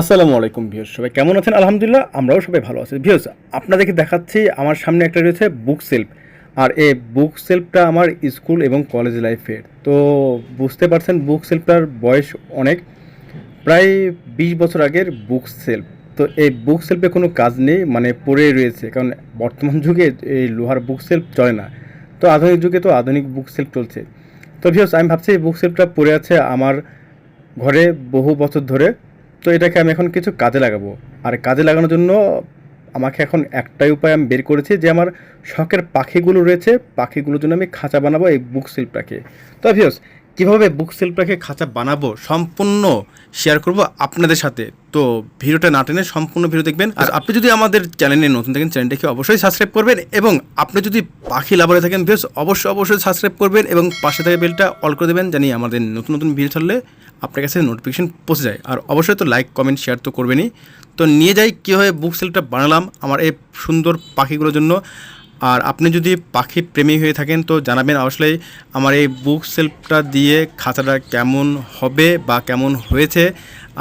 আসসালামু আলাইকুম ভিউস সবাই কেমন আছেন? আলহামদুলিল্লাহ, আমরাও সবাই ভালো আছি। ভিউস আপনাদেরকে দেখাচ্ছি, আমার সামনে একটা রয়েছে বুক সেলফ আর এই বুক সেলফটা আমার স্কুল এবং কলেজ লাইফের তো বুঝতে পারছেন বুক সেলফটার বয়স অনেক। প্রায় বিশ বছর আগের বুক সেলফ তো এই বুক সেলফে কোনো কাজ নেই মানে পড়ে রয়েছে। কারণ বর্তমান যুগে এই লোহার বুক সেলফ চলে না। তো আধুনিক যুগে তো আধুনিক বুক সেলফ চলছে। তো ভিউস আমি ভাবছি এই বুক সেলফটা পড়ে আছে আমার ঘরে বহু বছর ধরে। তো এটাকে আমি এখন কিছু কাজে লাগাবো। আর কাজে লাগানোর জন্য আমাকে এখন একটাই উপায় আমি বের করেছি যে আমার শখের পাখিগুলো রয়েছে, পাখিগুলোর জন্য আমি খাঁচা বানাবো এই বুক সেলফটাকে তো ভিউস কীভাবে বুক সেলফটাকে খাঁচা বানাবো সম্পূর্ণ শেয়ার করব আপনাদের সাথে। তো ভিডিওটা না টেনে সম্পূর্ণ ভিডিও দেখবেন। আর আপনি যদি আমাদের চ্যানেলে নতুন থাকেন, চ্যানেলটাকে অবশ্যই সাবস্ক্রাইব করবেন এবং আপনি যদি পাখি লাভারে থাকেন ভিউস অবশ্যই অবশ্যই সাবস্ক্রাইব করবেন এবং পাশে থাকা বেলটা অল করে দেবেন জানি আমাদের নতুন নতুন ভিডিও ছাড়লে আপনার কাছে নোটিফিকেশান পৌঁছে যায়। আর অবশ্যই তো লাইক কমেন্ট শেয়ার তো করবেনই। তো নিয়ে যাই, কীভাবে বুক সেলটা বানালাম আমার এই সুন্দর পাখিগুলোর জন্য। আর আপনি যদি পাখি প্রেমী হয়ে থাকেন, তো জানাবেন আসলে আমার এই বুক সেলফটা দিয়ে খাঁচাটা কেমন হবে বা কেমন হয়েছে।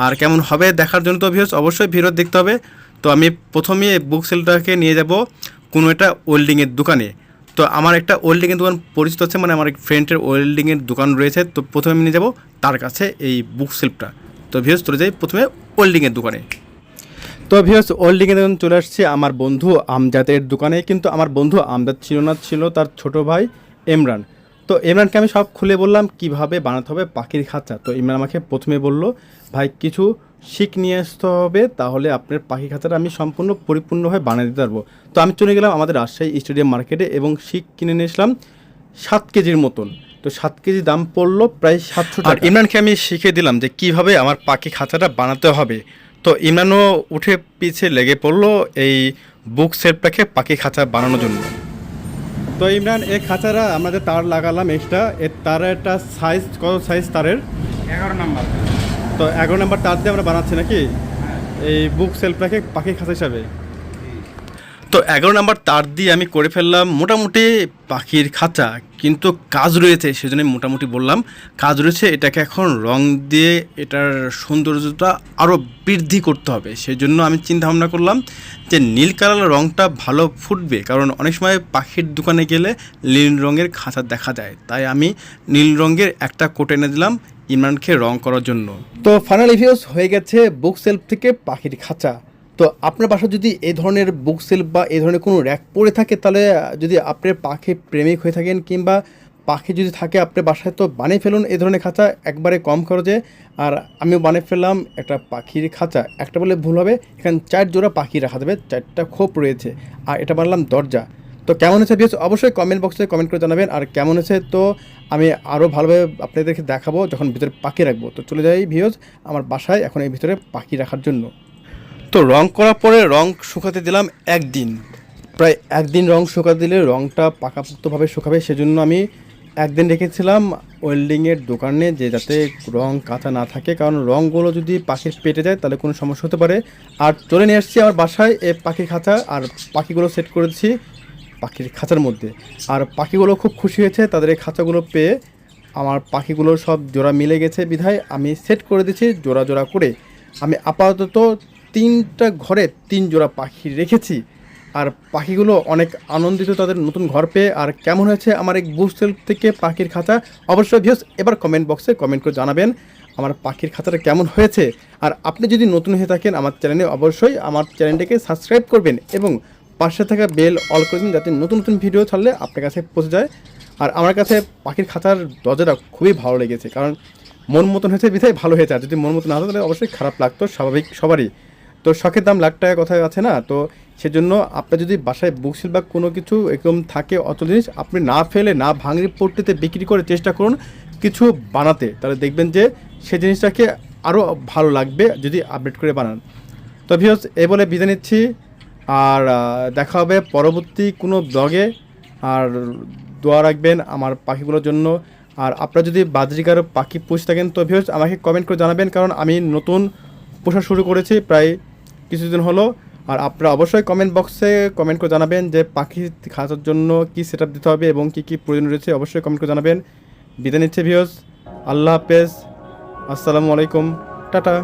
আর কেমন হবে দেখার জন্য তো ভিউস অবশ্যই ভিডিও দেখতে হবে। তো আমি প্রথমে বুক সেলটাকে নিয়ে যাব কোনো একটা ওয়েল্ডিংয়ের দোকানে। তো আমার একটা ওয়েল্ডিংয়ের দোকান পরিচিত আছে মানে আমার এক ফ্রেন্ডের ওয়েল্ডিংয়ের দোকান রয়েছে, তো প্রথমে আমি নিয়ে যাব তার কাছে এই বুক সেলফটা তো ভিউস চলে যাই প্রথমে ওয়েল্ডিংয়ের দোকানে। তো ভিউস ওল্ডিংয়ে যখন চলে আসছি আমার বন্ধু আমজাদের দোকানে, কিন্তু আমার বন্ধু আমজাদ ছিল না, ছিল তার ছোট ভাই ইমরান। তো ইমরানকে আমি সব খুলে বললাম কীভাবে বানাতে হবে পাখির খাঁচা। তো ইমরান আমাকে প্রথমে বলল, ভাই, কিছু শিখ নিয়ে আসতে হবে তাহলে আপনার পাখি খাঁচাটা আমি সম্পূর্ণ পরিপূর্ণভাবে বানিয়ে দিতে পারব। তো আমি চলে গেলাম আমাদের রাজশাহী স্টেডিয়াম মার্কেটে এবং শিখ কিনে নিয়ে এসলাম সাত কেজির মতন। তো সাত কেজি দাম পড়ল প্রায় সাতশো টাকা। ইমরানকে আমি শিখিয়ে দিলাম যে কীভাবে আমার পাখি খাঁচাটা বানাতে হবে। তো ইমরানও উঠে পিছে লেগে পড়ল এই বুক সেলফটাকে পাখি খাঁচা বানানোর জন্য। তো ইমরান এই খাঁচারা আমরা যে তার লাগালাম এক্সট্রা এর তারের একটা সাইজ কত সাইজ তারের? এগারো নাম্বার তো এগারো নাম্বার তার দিয়ে আমরা বানাচ্ছি নাকি? এই বুক সেলফটাকে পাখি খাঁচা হিসাবে। তো এগারো নাম্বার তার দিয়ে আমি করে ফেললাম মোটামুটি পাখির খাঁচা, কিন্তু কাজ রয়েছে, সেজন্য মোটামুটি বললাম। কাজ রয়েছে, এটাকে এখন রং দিয়ে এটার সৌন্দর্যটা আরও বৃদ্ধি করতে হবে। সেই জন্য আমি চিন্তা ভাবনা করলাম যে নীল কালার রংটা ভালো ফুটবে, কারণ অনেক সময় পাখির দোকানে গেলে নীল রঙের খাঁচা দেখা যায়। তাই আমি নীল রঙের একটা কোট এনে দিলাম ইমরানকে রং করার জন্য। তো ফাইনাল রিভিউস হয়ে গেছে বুক সেলফ থেকে পাখির খাঁচা। তো আপনার বাসা যদি এই ধরনের বুক সেলফ বা এই ধরনের কোনো র্যাক পড়ে থাকে, তাহলে যদি আপনার পাখি প্রেমিক হয়ে থাকেন কিংবা পাখি যদি থাকে আপনার বাসায় তো বানিয়ে ফেলুন এই ধরনের খাঁচা একবারে কম খরচে। আর আমিও বানিয়ে ফেললাম একটা পাখির খাঁচা। একটা বলে ভুল হবে, এখানে চার জোড়া পাখি রাখা যাবে, চারটা খোপ রয়েছে। আর এটা বানালাম দরজা। তো কেমন হয়েছে ভিউস অবশ্যই কমেন্ট বক্সে কমেন্ট করে জানাবেন। আর কেমন হয়েছে? তো আমি আরও ভালোভাবে আপনাদেরকে দেখাবো যখন ভিতরে পাখি রাখব। তো চলে যাই ভিউজ আমার বাসায় এখন এই ভিতরে পাখি রাখার জন্য। তো রং করার পরে রং শুকাতে দিলাম একদিন। প্রায় একদিন রং শুকাতে দিলে রংটা পাকাপোক্তভাবে শুকাবে, সেজন্য আমি একদিন রেখেছিলাম ওয়েল্ডিংয়ের দোকানে যে যাতে রং কাঁচা না থাকে, কারণ রঙগুলো যদি পাখির পেটে যায় তাহলে কোনো সমস্যা হতে পারে। আর চলে নিয়ে আসছি আমার বাসায় এ পাখির খাঁচা, আর পাখিগুলো সেট করেছি পাখির খাঁচার মধ্যে। আর পাখিগুলো খুব খুশি হয়েছে, তাদের এই খাঁচাগুলো পেয়ে আমার পাখিগুলো সব জোড়া মিলে গেছে বিধায় আমি সেট করে দিচ্ছি জোড়া জোড়া করে। আমি আপাতত তিনটা ঘরে তিন জোড়া পাখি রেখেছি। আর পাখিগুলো অনেক আনন্দিত তাদের নতুন ঘর পেয়ে। আর কেমন হয়েছে আমার এক বুস্টেল থেকে পাখির খাঁচা অবশ্যই ভিউস এবার কমেন্ট বক্সে কমেন্ট করে জানাবেন আমার পাখির খাতাটা কেমন হয়েছে। আর আপনি যদি নতুন হয়ে থাকেন আমার চ্যানেলে অবশ্যই আমার চ্যানেলটিকে সাবস্ক্রাইব করবেন এবং পাশে থাকা বেল অল করে দিন যাতে নতুন নতুন ভিডিও ছাড়লে আপনার কাছে পৌঁছে যায়। আর আমার কাছে পাখির খাতার দরজাটা খুবই ভালো লেগেছে, কারণ মন মতন হয়েছে, বিধায় ভালো হয়েছে। আর যদি মন মতন না হতো তাহলে অবশ্যই খারাপ লাগতো, স্বাভাবিক সবারই। তো শখের দাম লাখ টাকা কথা আছে না? তো সেজন্য আপনার যদি বাসায় বুকশিল বা কোনো কিছু এরকম থাকে অত জিনিস, আপনি না ফেলে, না ভাঙড়ি পট্টিতে বিক্রি করে চেষ্টা করুন কিছু বানাতে। তাহলে দেখবেন যে সে জিনিসটাকে আরও ভালো লাগবে যদি আপডেট করে বানান। তো ভিউস এই বলে বিদায় নিচ্ছি। আর দেখা হবে পরবর্তী কোনো ব্লগে। আর দোয়া রাখবেন আমার পাখিগুলোর জন্য। আর আপনারা যদি বাজরিকার পাখি পুষে থাকেন, তো ভিউস আমাকে কমেন্ট করে জানাবেন। কারণ আমি নতুন পোষা শুরু করেছি প্রায় কিছুদিন হলো, আর আপনারা অবশ্যই কমেন্ট বক্সে কমেন্ট করে জানাবেন যে পাখি খাঁচার জন্য কি সেট দিতে হবে এবং কী কী প্রয়োজন রয়েছে, অবশ্যই কমেন্ট করে জানাবেন। বিদায় নিচ্ছে ভিউস আল্লাহ হাফেজ, আসসালামু আলাইকুম, টাটা।